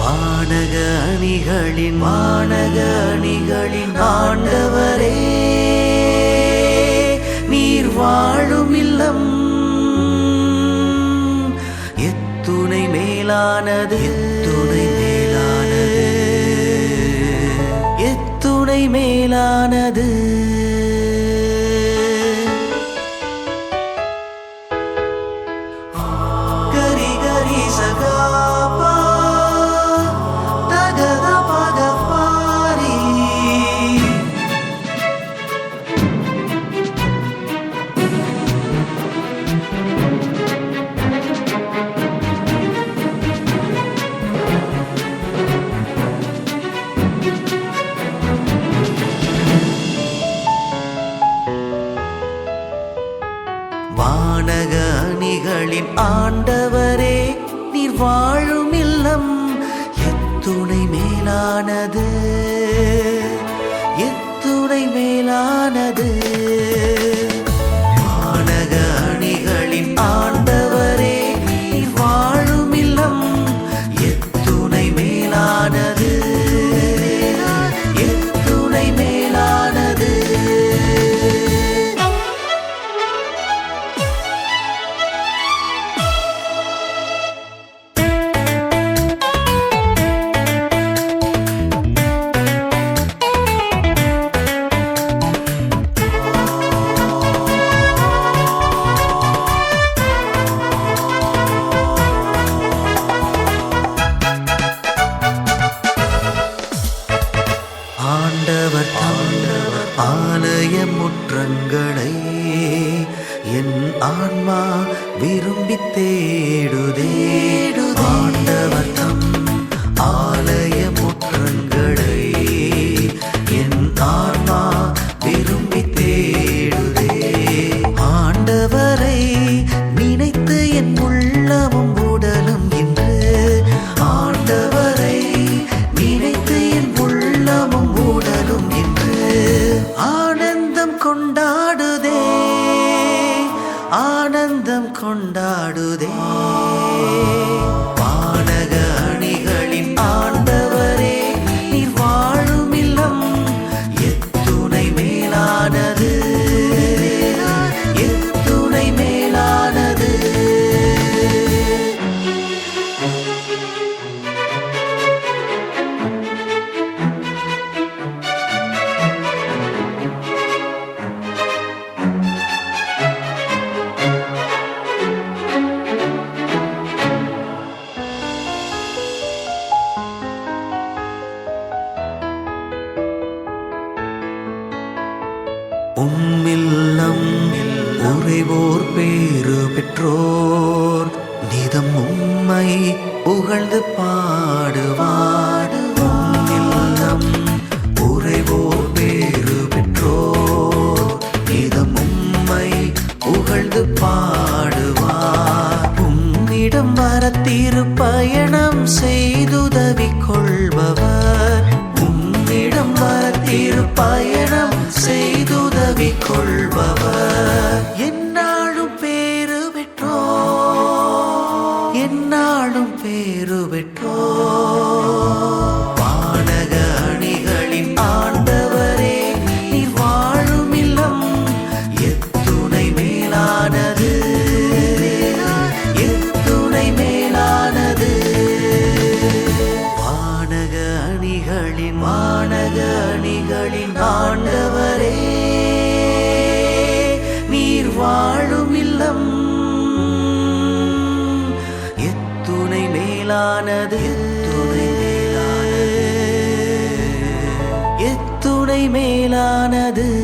வானக அணிகளின் வானக அணிகளின் ஆண்டவரே நீர் வாழும் இல்லம். எத்துணை மேலானது. எத்துணை மேலானது. எத்துணை மேலானது. வாழும் இல்லம் எத்துணை மேலானது. முற்றங்களை என் ஆன்மா விரும்பி தேடு. கொண்டாடுதே. ஆனந்தம் கொண்டாடுதே. உம்மில்லம் உறைவோர் பேரு பெற்றோர். நிதம் உம்மை புகழ்ந்து பாடுவார். உம்மில்லம் உறைவோர் பேறு பெற்றோர். நிதம் உம்மை புகழ்ந்து பாடுவார். உம்மிடம் வரத்திரு பயணம் செய்துதவி கொள்பவர். என்னாலும் பேறு பெற்றோ மேலானது.